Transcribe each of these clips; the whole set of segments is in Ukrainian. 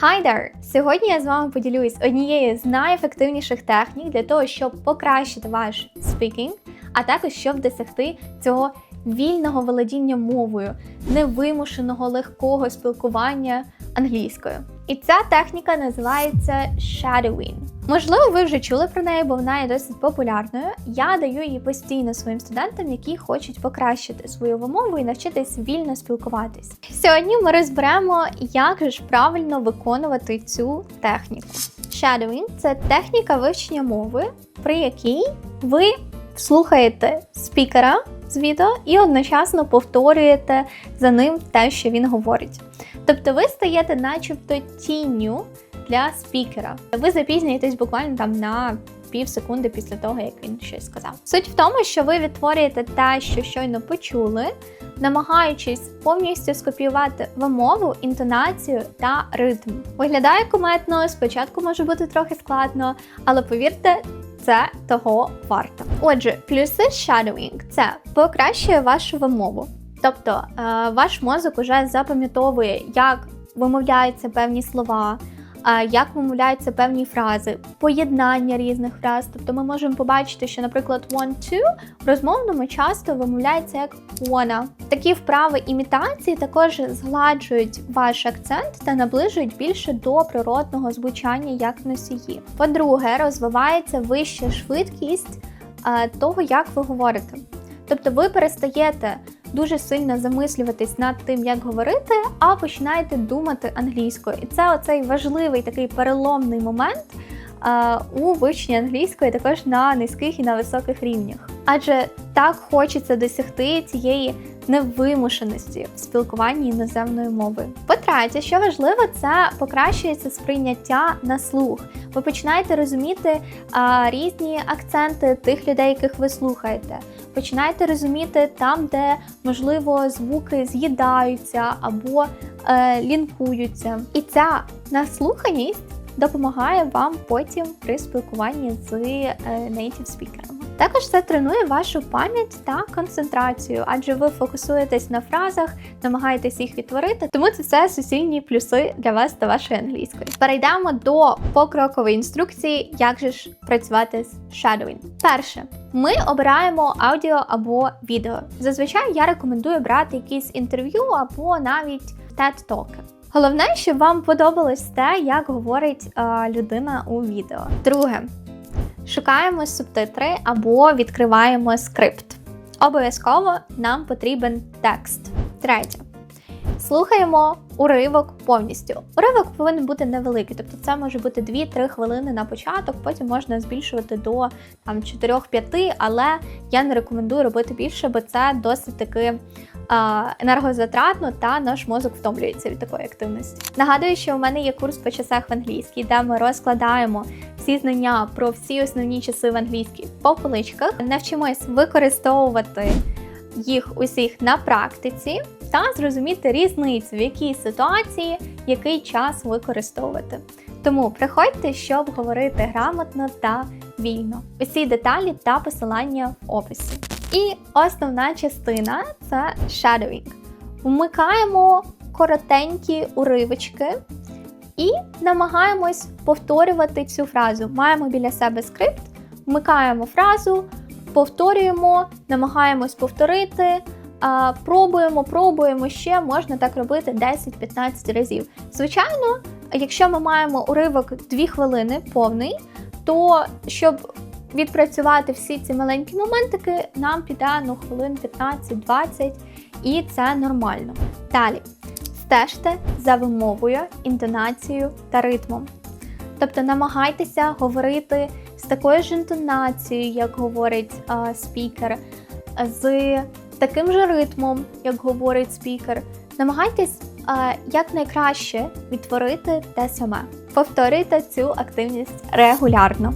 Hi there! Сьогодні я з вами поділюсь однією з найефективніших технік для того, щоб покращити ваш спікінг, а також щоб досягти цього вільного володіння мовою, невимушеного легкого спілкування англійською. І ця техніка називається shadowing. Можливо, ви вже чули про неї, бо вона є досить популярною. Я даю її постійно своїм студентам, які хочуть покращити свою вимову і навчитись вільно спілкуватись. Сьогодні ми розберемо, як же ж правильно виконувати цю техніку. Shadowing – це техніка вивчення мови, при якій ви слухаєте спікера з відео і одночасно повторюєте за ним те, що він говорить. Тобто ви стаєте начебто тінню для спікера. Ви запізнюєтесь буквально там на пів секунди після того, як він щось сказав. Суть в тому, що ви відтворюєте те, що щойно почули, намагаючись повністю скопіювати вимову, інтонацію та ритм. Виглядає куметно, спочатку може бути трохи складно, але повірте. Це того варто. Отже, плюси shadowing – це покращує вашу вимову. Тобто е, ваш мозок уже запам'ятовує, як вимовляються певні слова, як вимовляються певні фрази, поєднання різних фраз. Тобто ми можемо побачити, що, наприклад, one-two в розмовному часто вимовляється як wanna. Такі вправи імітації також згладжують ваш акцент та наближують більше до природного звучання як носії. По-друге, розвивається вища швидкість того, як ви говорите. Тобто ви перестаєте дуже сильно замислюватись над тим, як говорити, а починаєте думати англійською. І це оцей важливий такий переломний момент е, у вивченні англійської, також на низьких і на високих рівнях. Адже так хочеться досягти цієї невимушеності в спілкуванні іноземною мовою. По-третє, що важливо, це покращується сприйняття на слух. Ви починаєте розуміти а, різні акценти тих людей, яких ви слухаєте. Починаєте розуміти там, де можливо звуки з'їдаються або е, лінкуються. І ця наслуханість допомагає вам потім при спілкуванні з е, native спікерами. Також це тренує вашу пам'ять та концентрацію, адже ви фокусуєтесь на фразах, намагаєтесь їх відтворити, тому це все суцільні плюси для вас та вашої англійської. Перейдемо до покрокової інструкції, як же ж працювати з shadowing. Перше, ми обираємо аудіо або відео. Зазвичай я рекомендую брати якісь інтерв'ю або навіть TED-токи. Головне, щоб вам подобалось те, як говорить е, людина у відео. Друге, шукаємо субтитри або відкриваємо скрипт. Обов'язково нам потрібен текст. Третє. Слухаємо уривок повністю. Уривок повинен бути невеликий, тобто це може бути 2-3 хвилини на початок, потім можна збільшувати до там 4-5, але я не рекомендую робити більше, бо це досить таки енергозатратно та наш мозок втомлюється від такої активності. Нагадую, що у мене є курс по часах в англійській, де ми розкладаємо всі знання про всі основні часи в англійській по поличках, навчимось використовувати їх усіх на практиці та зрозуміти різницю, в якій ситуації який час використовувати. Тому приходьте, щоб говорити грамотно та вільно. Усі деталі та посилання в описі. І основна частина це shadowing. Вмикаємо коротенькі уривочки і намагаємось повторювати цю фразу. Маємо біля себе скрипт, вмикаємо фразу, повторюємо, намагаємось повторити. Пробуємо, пробуємо ще, можна так робити 10-15 разів. Звичайно, якщо ми маємо уривок 2 хвилини повний, то щоб відпрацювати всі ці маленькі моментики, нам піде ну, хвилин 15-20, і це нормально. Далі стежте за вимовою, інтонацією та ритмом. Тобто намагайтеся говорити з такою ж інтонацією, як говорить а, спікер, з таким же ритмом, як говорить спікер. Намагайтесь а, якнайкраще відтворити те саме. Повторюйте цю активність регулярно.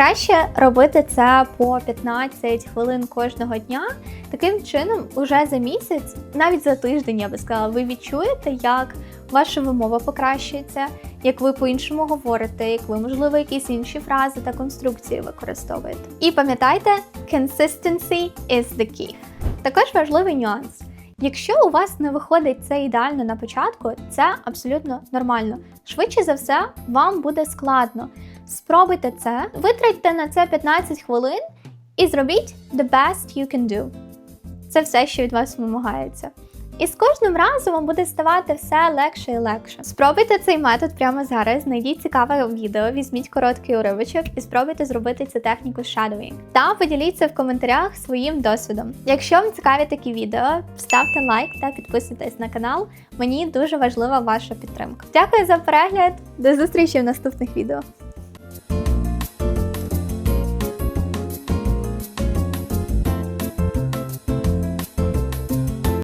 Краще робити це по 15 хвилин кожного дня. Таким чином, уже за місяць, навіть за тиждень, я би сказала, ви відчуєте, як ваша вимова покращується, як ви по-іншому говорите, як ви, можливо, якісь інші фрази та конструкції використовуєте. І пам'ятайте, consistency is the key. Також важливий нюанс. Якщо у вас не виходить це ідеально на початку, це абсолютно нормально. Швидше за все, вам буде складно. Спробуйте це, витратьте на це 15 хвилин і зробіть the best you can do. Це все, що від вас вимагається. І з кожним разом вам буде ставати все легше і легше. Спробуйте цей метод прямо зараз. Знайдіть цікаве відео, візьміть короткий уривочок і спробуйте зробити цю техніку shadowing. Та поділіться в коментарях своїм досвідом. Якщо вам цікаві такі відео, ставте лайк та підписуйтесь на канал. Мені дуже важлива ваша підтримка. Дякую за перегляд. До зустрічі в наступних відео. you